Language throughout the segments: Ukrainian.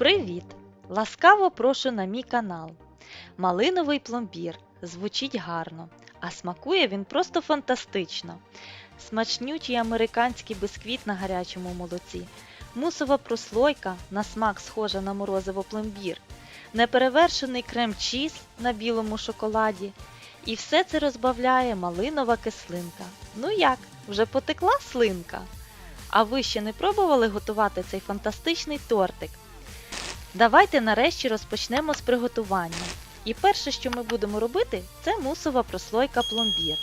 Привіт! Ласкаво прошу на мій канал. Малиновий пломбір звучить гарно, а смакує він просто фантастично. Смачнючий американський бисквіт на гарячому молоці, мусова прослойка на смак схожа на морозиво пломбір, неперевершений крем-чіз на білому шоколаді. І все це розбавляє малинова кислинка. Ну як, вже потекла слинка? А ви ще не пробували готувати цей фантастичний тортик? Давайте нарешті розпочнемо з приготування. І перше, що ми будемо робити, це мусова прослойка пломбір.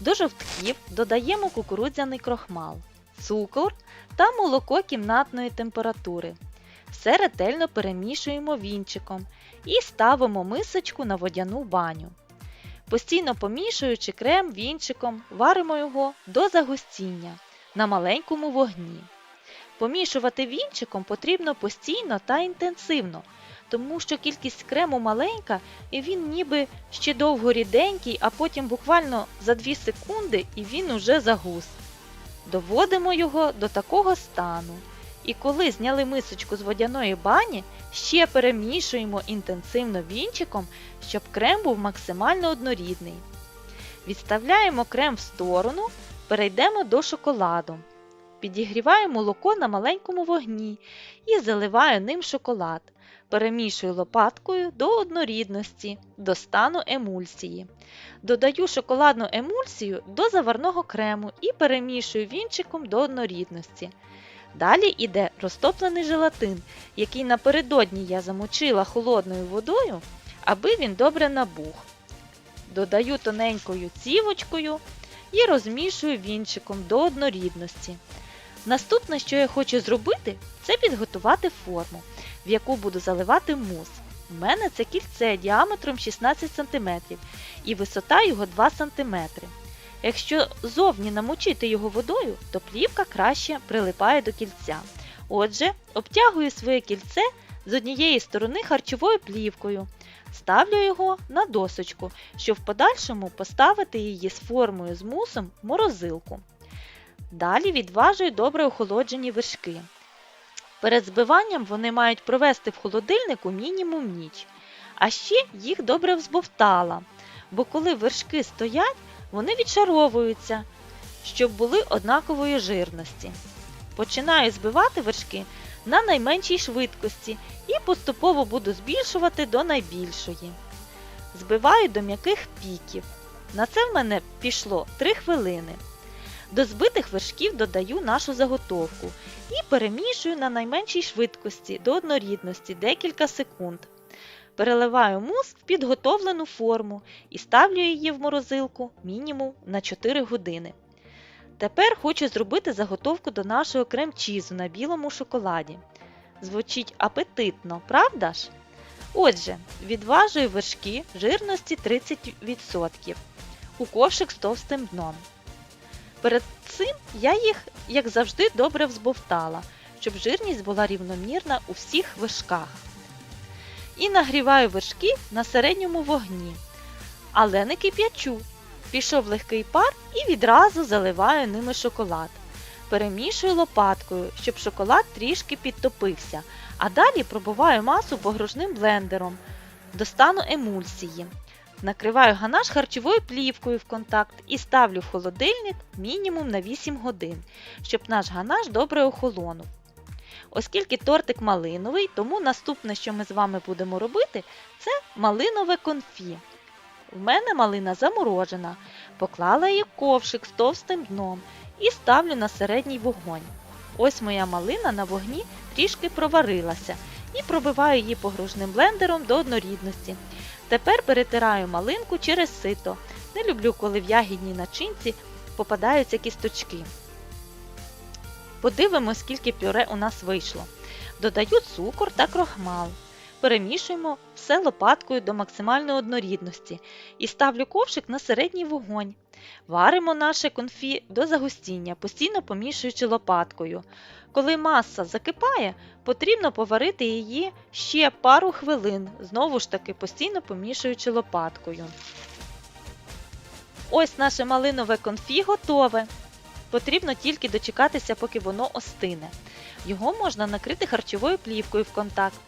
До жовтків додаємо кукурудзяний крохмал, цукор та молоко кімнатної температури. Все ретельно перемішуємо вінчиком і ставимо мисочку на водяну баню. Постійно помішуючи крем вінчиком, варимо його до загустіння на маленькому вогні. Помішувати вінчиком потрібно постійно та інтенсивно, тому що кількість крему маленька і він ніби ще довго ріденький, а потім буквально за 2 секунди і він уже загус. Доводимо його до такого стану. І коли зняли мисочку з водяної бані, ще перемішуємо інтенсивно вінчиком, щоб крем був максимально однорідний. Відставляємо крем в сторону, перейдемо до шоколаду. Підігріваю молоко на маленькому вогні і заливаю ним шоколад. Перемішую лопаткою до однорідності, до стану емульсії. Додаю шоколадну емульсію до заварного крему і перемішую вінчиком до однорідності. Далі йде розтоплений желатин, який напередодні я замочила холодною водою, аби він добре набух. Додаю тоненькою цівочкою і розмішую вінчиком до однорідності. Наступне, що я хочу зробити, це підготувати форму, в яку буду заливати мус. У мене це кільце діаметром 16 см і висота його 2 см. Якщо зовні намочити його водою, то плівка краще прилипає до кільця. Отже, обтягую своє кільце з однієї сторони харчовою плівкою, ставлю його на досочку, щоб в подальшому поставити її з формою з мусом в морозилку. Далі відважую добре охолоджені вершки. Перед збиванням вони мають провести в холодильнику мінімум ніч. А ще їх добре взбовтала, бо коли вершки стоять, вони відшаровуються, щоб були однакової жирності. Починаю збивати вершки на найменшій швидкості і поступово буду збільшувати до найбільшої. Збиваю до м'яких піків. На це в мене пішло 3 хвилини. До збитих вершків додаю нашу заготовку і перемішую на найменшій швидкості до однорідності декілька секунд. Переливаю мус в підготовлену форму і ставлю її в морозилку мінімум на 4 години. Тепер хочу зробити заготовку до нашого крем-чізу на білому шоколаді. Звучить апетитно, правда ж? Отже, відважую вершки жирності 30% у ковшик з товстим дном. Перед цим я їх, як завжди, добре взбовтала, щоб жирність була рівномірна у всіх вершках. І нагріваю вершки на середньому вогні, але не кип'ячу. Пішов легкий пар і відразу заливаю ними шоколад. Перемішую лопаткою, щоб шоколад трішки підтопився, а далі пробиваю масу погружним блендером до стану емульсії. Накриваю ганаш харчовою плівкою в контакт і ставлю в холодильник мінімум на 8 годин, щоб наш ганаш добре охолонув. Оскільки тортик малиновий, тому наступне, що ми з вами будемо робити, це малинове конфі. В мене малина заморожена, поклала її ковшик з товстим дном і ставлю на середній вогонь. Ось моя малина на вогні трішки проварилася і пробиваю її погружним блендером до однорідності. Тепер перетираю малинку через сито. Не люблю, коли в ягідній начинці попадаються кісточки. Подивимось, скільки пюре у нас вийшло. Додаю цукор та крохмал. Перемішуємо все лопаткою до максимальної однорідності і ставлю ковшик на середній вогонь. Варимо наше конфі до загустіння, постійно помішуючи лопаткою. Коли маса закипає, потрібно поварити її ще пару хвилин, знову ж таки постійно помішуючи лопаткою. Ось наше малинове конфі готове. Потрібно тільки дочекатися, поки воно остине. його можна накрити харчовою плівкою в контакт.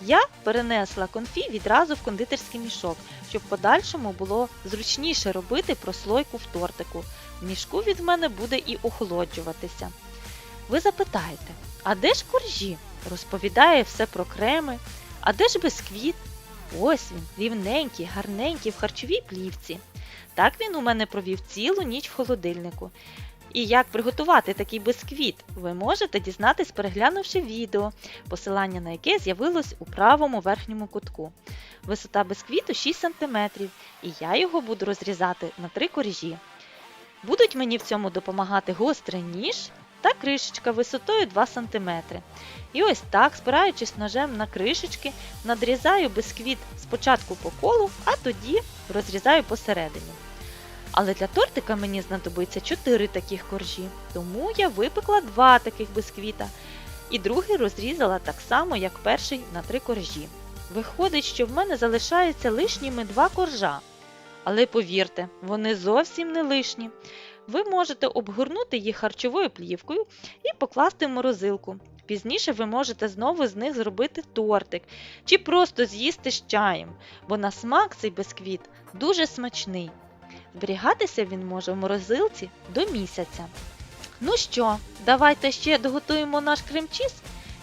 Я перенесла конфі відразу в кондитерський мішок, щоб в подальшому було зручніше робити прослойку в тортику. В мішку від мене буде і охолоджуватися. Ви запитаєте, а де ж коржі? Розповідає все про креми. А де ж бисквіт? Ось він, рівненький, гарненький в харчовій плівці. Так він у мене провів цілу ніч в холодильнику. І як приготувати такий бисквіт, ви можете дізнатись, переглянувши відео, посилання на яке з'явилось у правому верхньому кутку. Висота бисквіту 6 см, і я його буду розрізати на три коржі. Будуть мені в цьому допомагати гострий ніж та кришечка висотою 2 см. І ось так, спираючись ножем на кришечки, надрізаю бисквіт спочатку по колу, а тоді розрізаю посередині. Але для тортика мені знадобиться 4 таких коржі, тому я випекла 2 таких бисквіта. І другий розрізала так само, як перший на 3 коржі. Виходить, що в мене залишається лишніми 2 коржа. Але повірте, вони зовсім не лишні. Ви можете обгорнути їх харчовою плівкою і покласти в морозилку. Пізніше ви можете знову з них зробити тортик чи просто з'їсти з чаєм, бо на смак цей бисквіт дуже смачний. Зберігатися він може в морозилці до місяця. Ну що, давайте ще доготуємо наш крем-чіз.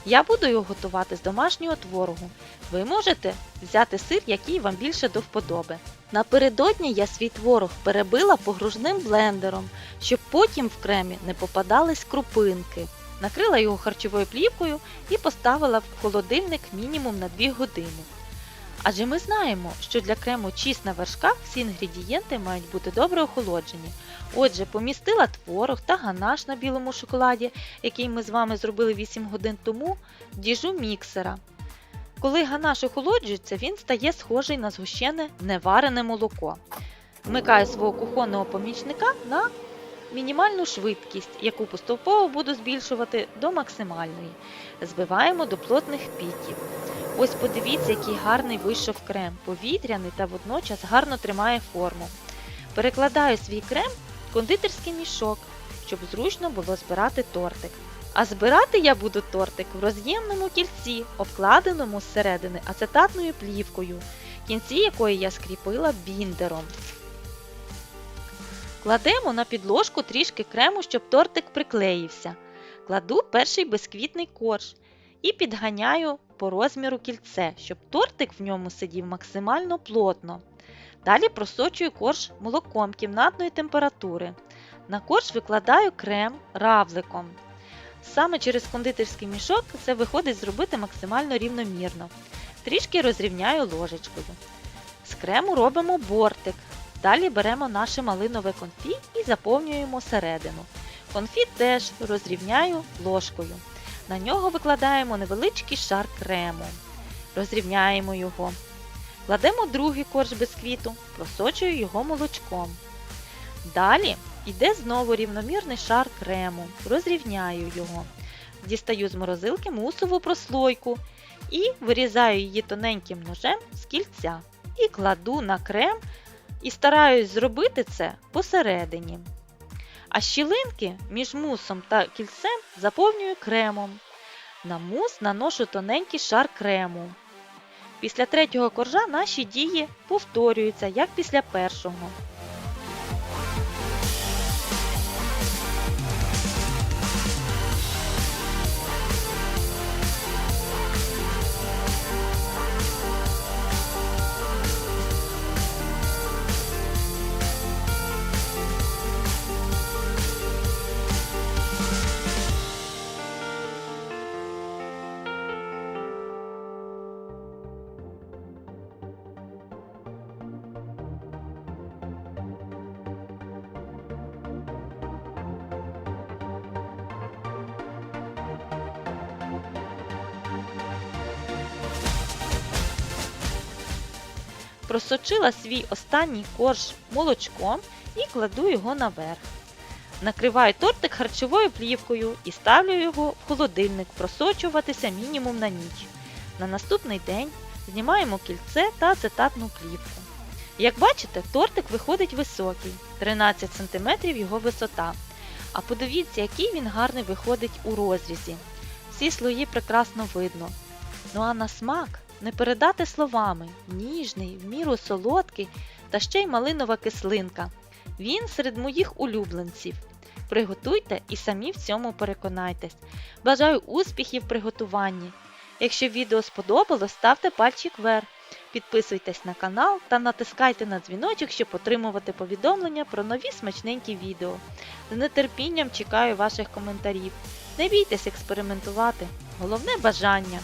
Я буду його готувати з домашнього творогу. Ви можете взяти сир, який вам більше до вподоби. Напередодні я свій творог перебила погружним блендером, щоб потім в кремі не попадались крупинки. Накрила його харчовою плівкою і поставила в холодильник мінімум на 2 години. Адже ми знаємо, що для крему чіз на вершках всі інгредієнти мають бути добре охолоджені. Отже, помістила творог та ганаш на білому шоколаді, який ми з вами зробили 8 годин тому, діжу міксера. Коли ганаш охолоджується, він стає схожий на згущене неварене молоко. Вмикаю свого кухонного помічника на мінімальну швидкість, яку поступово буду збільшувати до максимальної. Збиваємо до плотних піків. Ось подивіться, який гарний вийшов крем, повітряний та водночас гарно тримає форму. Перекладаю свій крем в кондитерський мішок, щоб зручно було збирати тортик. А збирати я буду тортик в роз'ємному кільці, обкладеному зсередини ацетатною плівкою, кінці якої я скріпила біндером. Кладемо на підложку трішки крему, щоб тортик приклеївся. Кладу перший бисквітний корж і підганяю по розміру кільце, щоб тортик в ньому сидів максимально плотно. Далі просочую корж молоком кімнатної температури. На корж викладаю крем равликом. Саме через кондитерський мішок це виходить зробити максимально рівномірно. Трішки розрівняю ложечкою. З крему робимо бортик. Далі беремо наше малинове конфі і заповнюємо середину. Конфі теж розрівняю ложкою. На нього викладаємо невеличкий шар крему. Розрівняємо його. Кладемо другий корж бисквіту, просочую його молочком. Далі йде знову рівномірний шар крему, розрівняю його. Дістаю з морозилки мусову прослойку і вирізаю її тоненьким ножем з кільця. І кладу на крем і стараюсь зробити це посередині. А щілинки між мусом та кільцем заповнюю кремом. На мус наношу тоненький шар крему. Після третього коржа наші дії повторюються, як після першого. Просочила свій останній корж молочком і кладу його наверх. Накриваю тортик харчовою плівкою і ставлю його в холодильник просочуватися мінімум на ніч. На наступний день знімаємо кільце та ацетатну плівку. Як бачите, тортик виходить високий, 13 см його висота. А подивіться, який він гарний виходить у розрізі. всі слої прекрасно видно. Ну а на смак не передати словами. Ніжний, в міру солодкий та ще й малинова кислинка. Він серед моїх улюбленців. Приготуйте і самі в цьому переконайтесь. Бажаю успіхів в приготуванні. Якщо відео сподобалось, ставте пальчик вверх. Підписуйтесь на канал та натискайте на дзвіночок, щоб отримувати повідомлення про нові смачненькі відео. З нетерпінням чекаю ваших коментарів. Не бійтесь експериментувати. Головне бажання.